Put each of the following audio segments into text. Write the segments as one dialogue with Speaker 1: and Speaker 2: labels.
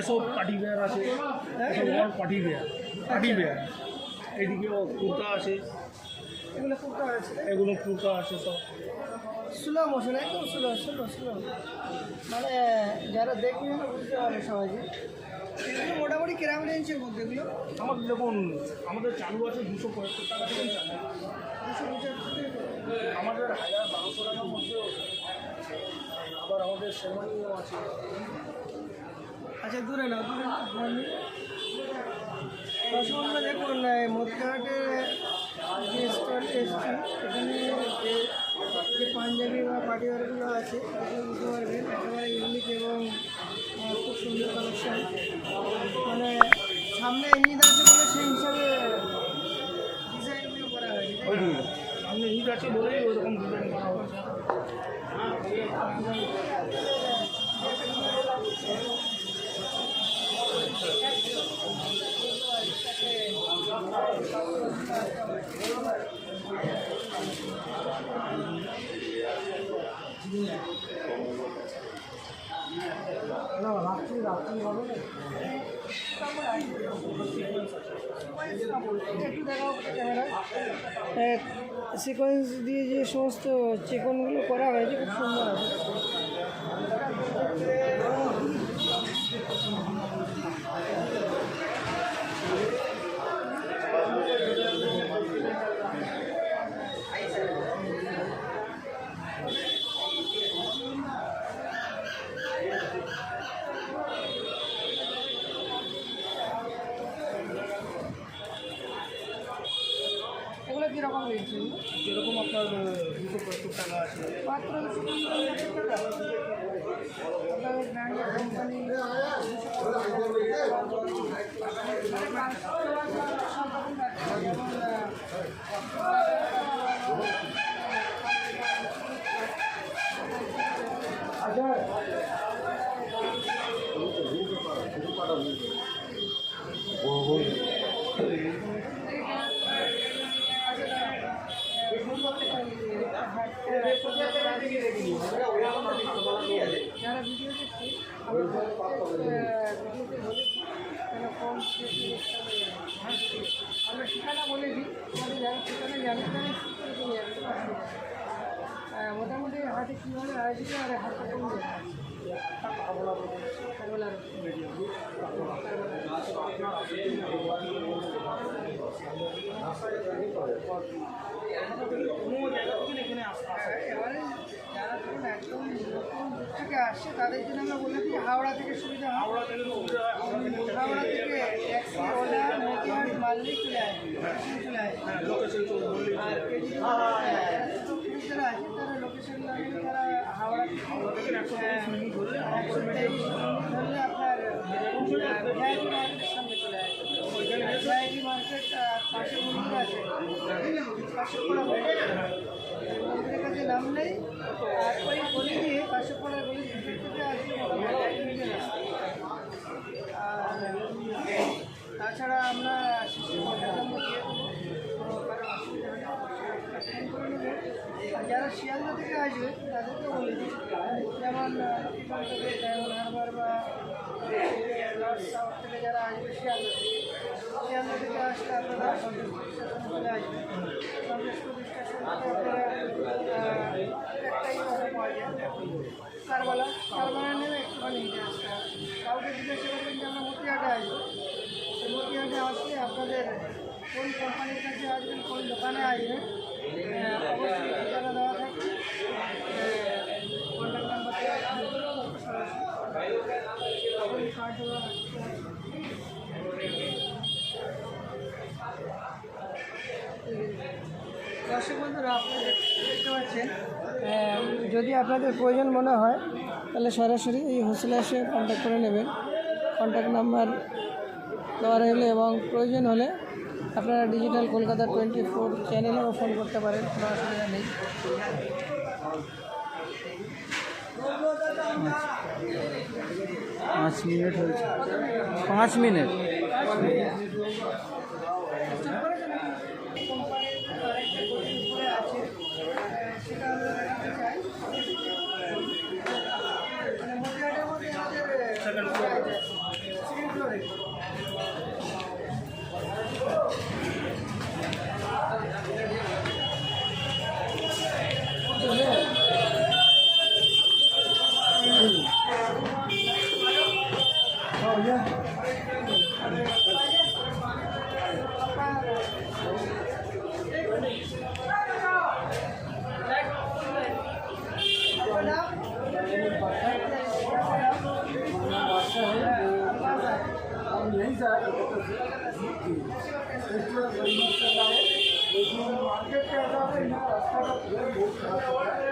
Speaker 1: এসব party wear আছে এসব all party wear party wear এইদিকে ও কুর্তা আছে।
Speaker 2: এগুলো কুর্তা আছে।
Speaker 1: এগুলো কুর্তা আছে সব।
Speaker 2: স্লো মোশন একদম স্লো স্লো স্লো মানে যারা দেখবে না বুঝতে পারবে সবাইকে। এগুলো মোটামুটি কিরাম রেঞ্জের মধ্যে এগুলো?
Speaker 1: আমার দেখুন আমাদের চালু আছে দুশো পঁয়ত্তর টাকা থেকে চালু।
Speaker 2: দুশো
Speaker 1: আমাদের হাজার বারোশো টাকার মধ্যেও আবার আমাদের শেরওয়ানিও আছে।
Speaker 2: আচ্ছা দূরে না দূরে দর্শকরা দেখুন এই মধ্যঘাটে যে স্টল এসছি এখানে যে পাঞ্জাবি বা পাটিওয়ারগুলো আছে এগুলো বুঝতে পারবেন একেবারে ইউনিক এবং খুব সুন্দর কালেকশন মানে সামনে ঈদ আছে বলে সেই হিসাবে ডিজাইনগুলো করা হয়েছে
Speaker 1: সামনে ঈদ আছে বলেই ওরকম ডিজাইন করা হচ্ছে
Speaker 2: না রাত্রি রাত্রি হবে না একটু দেখাও ক্যামেরা সিকোয়েন্স দিয়ে যে সমস্ত চিকনগুলো করা হয়েছে খুব সুন্দর আছে। এগুলো রয়েছে
Speaker 1: যেরকম আপনার দুশো পঁয়ত্তর টাকা আছে?
Speaker 2: মাত্র দুশো পঞ্চাশ টাকা আপনাদের ব্র্যান্ডের কোম্পানি যারা ভিডিও দেখছে আমি ভিডিওতে বলেছি তারা কম বেশি হ্যাঁ, আমরা ঠিকানা বলে দিই আমাদের যারা ঠিকানা জানে তারা ঠিক করে চলে যাবে কোনো অসুবিধা নেই। আহ, মোটামুটি হাটে কীভাবে আয়োজিত আর হাটটা কোন জায়গায় কারবালার
Speaker 1: কোনো জায়গা থেকে এখানে আসতে আসে
Speaker 2: এবারে যারা ধরুন একদম নতুন দূর থেকে আসছে তাদের জন্য আমরা বলে দিই হাওড়া থেকে সুবিধা
Speaker 1: হাওড়া থেকে হাওড়া থেকে
Speaker 2: ট্যাক্সি ওলা মতিহাট মাললি চলে আসবে চলে আসবে আছে তারা লোকেশন লাগবে তারা হাওড়া
Speaker 1: ধরলে
Speaker 2: আপনার ভিআইপি মার্কেটের সামনে চলে আসবে ভিআইপি মন্দির আছে পাশে পড়া মন্দিরের কাছে নাম নেই আর ওই গলি দিয়ে আর তাছাড়া আমরা শিশু কন্ট্যাক্ট নম্বর দিয়ে দেবো কোনো কারও অসুবিধা নেই ফোন করে নেবে আর যারা শিয়ালদা থেকে আসবে, তাদেরকে বলে দিই যেমন ডায়মন্ড হারবার বা থেকে যারা আসবে শিয়ালদা থেকে শিয়ালদা থেকে আসলে আপনারা চলে সন্তোষপুর স্টেশন কারবালা নেবে একটুখানি হেঁটে আসতে হবে। কাউকে জিজ্ঞাসা করবেন যে আমরা মতিহাটে আসব আপনাদের কোন কোম্পানির কাছে আসবেন, কোন দোকানে আসবেন অবশ্যই ঠিকানা দেওয়া থাকবে কন্ট্যাক্ট নাম্বার দেওয়া থাকবে সরাসরি কার্ড দেওয়া দর্শক বন্ধুরা, আপনারা দেখতে পাচ্ছেন যদি আপনাদের প্রয়োজন মনে হয়, তাহলে সরাসরি এই হোস্টেলে এসে কন্ট্যাক্ট করে নেবেন। কন্ট্যাক্ট নাম্বার দেওয়া রইলে এবং প্রয়োজন হলে আপনারা ডিজিটাল কলকাতা টোয়েন্টি ফোর চ্যানেলেও ফোন করতে পারেন, কোনো অসুবিধা নেই।
Speaker 3: পাঁচ মিনিট হয়েছে। পাঁচ মিনিট?
Speaker 2: नहीं जा रहे तो
Speaker 1: मार्केट के आधार
Speaker 2: पर यहाँ रास्ता
Speaker 1: का बहुत खराब
Speaker 2: हो रहा है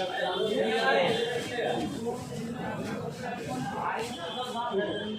Speaker 2: Thank you.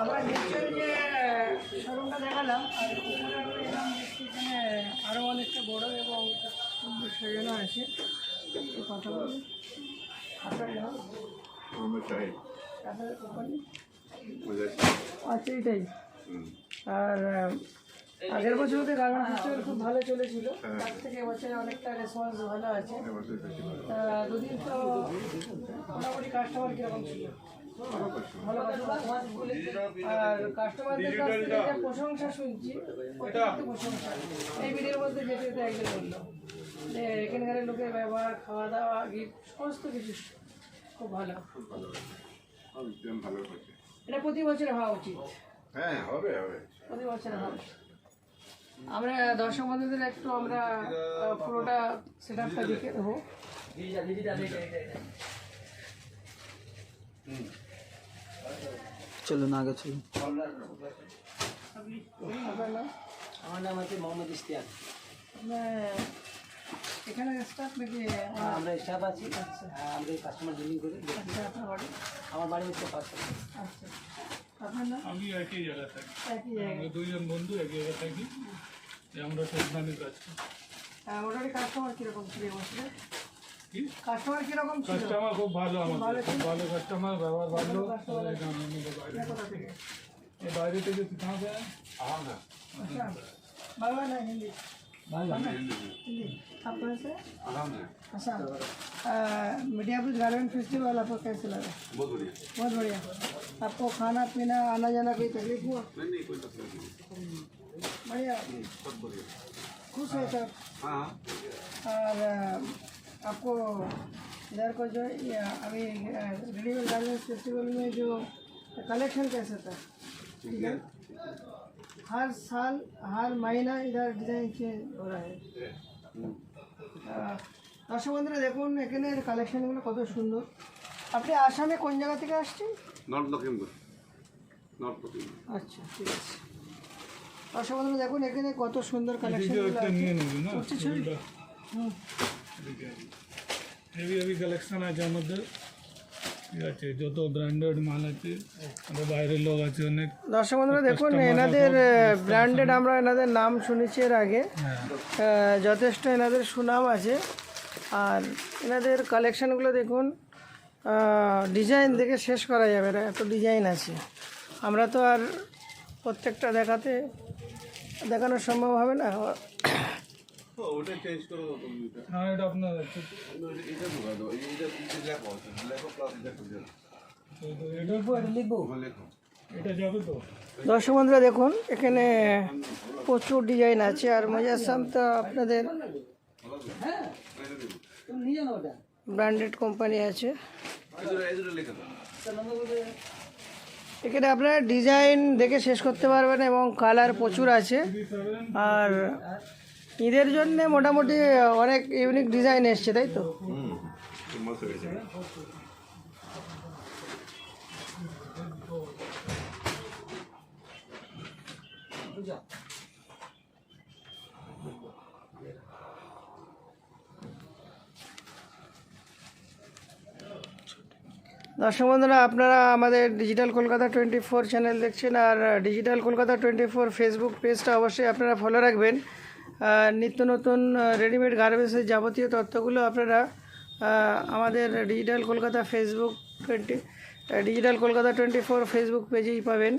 Speaker 2: আমরা নিশ্চয় যে শোরুমটা দেখালাম আর এখানে আরও অনেকটা বড় এবং সুন্দর সাজানো আছে কথা বলুন আপনার নাম? আপনার কোম্পানি? আচ্ছা এটাই। আর আগের বছর তো গার্মেন্ট ফেস্টিভ্যাল খুব ভালো চলেছিল। তার থেকে এবছরে অনেকটা রেসপন্স ভালো আছে। দুদিন তো মোটামুটি কাস্টমার কীরকম ছিল? কাস্টমারদের যে প্রশংসা শুনছি প্রশংসা। মধ্যে এখানকার লোকের ব্যবহার খাওয়া দাওয়া গিফট সমস্ত কিছু খুব ভালো। এটা প্রতি বছর হওয়া উচিত।
Speaker 4: হ্যাঁ
Speaker 2: প্রতি বছর আমরা দর্শক বন্ধুদের একটু আমরা পুরোটা সেট আপটা দেখে দেবো
Speaker 3: চলুন আগে চলুন
Speaker 5: আমার নাম হচ্ছে মোহাম্মদ
Speaker 2: আপনার এখানে স্টাফ নাকি?
Speaker 5: হ্যাঁ, আমরা স্টাফ আছি। হ্যাঁ, আমরা কাস্টমার ডিলিং করি।
Speaker 2: আচ্ছা আপনার বাড়ি?
Speaker 5: আমার বাড়ি হচ্ছে পাঁচশো।
Speaker 2: আচ্ছা
Speaker 1: আমি একই জায়গায় থাকি।
Speaker 2: একই
Speaker 1: আমরা দুইজন বন্ধু একই জায়গায় থাকি। আমরা সন্ধানের কাজ করি।
Speaker 2: মোটামুটি কাস্টমার কীরকম ছিল এই বছরে? কাস্টমার কীরকম ছিল
Speaker 1: কাস্টমার খুব ভালো আমাদের খুব ভালো কাস্টমার ব্যবহার ভালো
Speaker 2: customer
Speaker 1: এই গ্রামের মধ্যে বাইরে
Speaker 2: কোথা থেকে
Speaker 1: ये বাইরে থেকে কোথাও যায়
Speaker 2: अच्छा बांग्ला ना हिंदी बांग्ला हिंदी आप कहाँ से अच्छा मीडिया बुज गार्डन फेस्टिवल आपको कैसे लगा
Speaker 4: बहुत बढ़िया
Speaker 2: बहुत बढ़िया आपको खाना पीना आना जाना कोई तकलीफ हुआ
Speaker 4: नहीं नहीं कोई तकलीफ नहीं
Speaker 2: बढ़िया
Speaker 4: सब बढ़िया
Speaker 2: खुश है सर
Speaker 4: हाँ
Speaker 2: और अ, आपको इधर को जो ये अभी रेडियल गार्डन फेस्टिवल में जो कलेक्शन कैसे था
Speaker 4: ठीक है
Speaker 2: हर साल हर महीना इधर डिजाइन चेंज हो रहा है আহ, দর্শক বন্ধুরা দেখুন এখানে কালেকশনগুলো কত সুন্দর আপনি আসামে কোন জায়গা থেকে আসছেন
Speaker 4: नॉर्थ लखीमपुर नॉर्थ लखीमपुर
Speaker 2: আচ্ছা ঠিক আছে দর্শক বন্ধুরা দেখুন এখানে কত সুন্দর কালেকশন
Speaker 1: এদিকে একটা নিয়ে নিবি না
Speaker 2: করছি ছবি?
Speaker 1: ছবিটা।
Speaker 2: হুম
Speaker 1: এদিকে হেভি হেভি কালেকশন আছে আমাদের। ঠিক আছে যত ব্র্যান্ডেড মাল আছে আমাদের বাইরের লোক আছে অনেক।
Speaker 2: দর্শক বন্ধুরা দেখুন এনাদের ব্র্যান্ডেড আমরা এনাদের নাম শুনেছি এর আগে।
Speaker 1: হ্যাঁ।
Speaker 2: যথেষ্ট এনাদের সুনাম আছে। আর এনাদের কালেকশনগুলো দেখুন ডিজাইন দেখে শেষ করা যাবে না এত ডিজাইন আছে। আমরা তো আর প্রত্যেকটা দেখাতে দেখানো সম্ভব হবে না।
Speaker 4: ওটা চেঞ্জ করে দাও
Speaker 1: হ্যাঁ এটা আপনার আছে।
Speaker 4: এটা ঢোকা দাও। এই- এটা এটা লেখো লেখো প্লাস এটা করে দাও।
Speaker 1: তো
Speaker 5: লিখব এটা লিখব?
Speaker 4: ওখানে লেখো।
Speaker 1: এটা যাবে তো।
Speaker 2: দর্শক বন্ধুরা দেখুন এখানে প্রচুর ডিজাইন আছে আর মোজাসাম তো আপনাদের।
Speaker 5: হ্যাঁ
Speaker 2: ব্র্যান্ডেড কোম্পানি আছে এখানে আপনারা ডিজাইন দেখে শেষ করতে পারবেন এবং কালার প্রচুর আছে। আর ঈদের জন্য মোটামুটি অনেক ইউনিক ডিজাইন এসছে তাই তো? দর্শক বন্ধুরা আপনারা আমাদের digital Kolkata twenty four channel দেখছেন আর digital Kolkata twenty four Facebook পেজটা অবশ্যই আপনারা ফলো রাখবেন। নিত্য নতুন রেডিমেড গার্মেন্টসের যাবতীয় তথ্যগুলো আপনারা আমাদের digital Kolkata Facebook twenty digital Kolkata twenty four Facebook পেজেই পাবেন।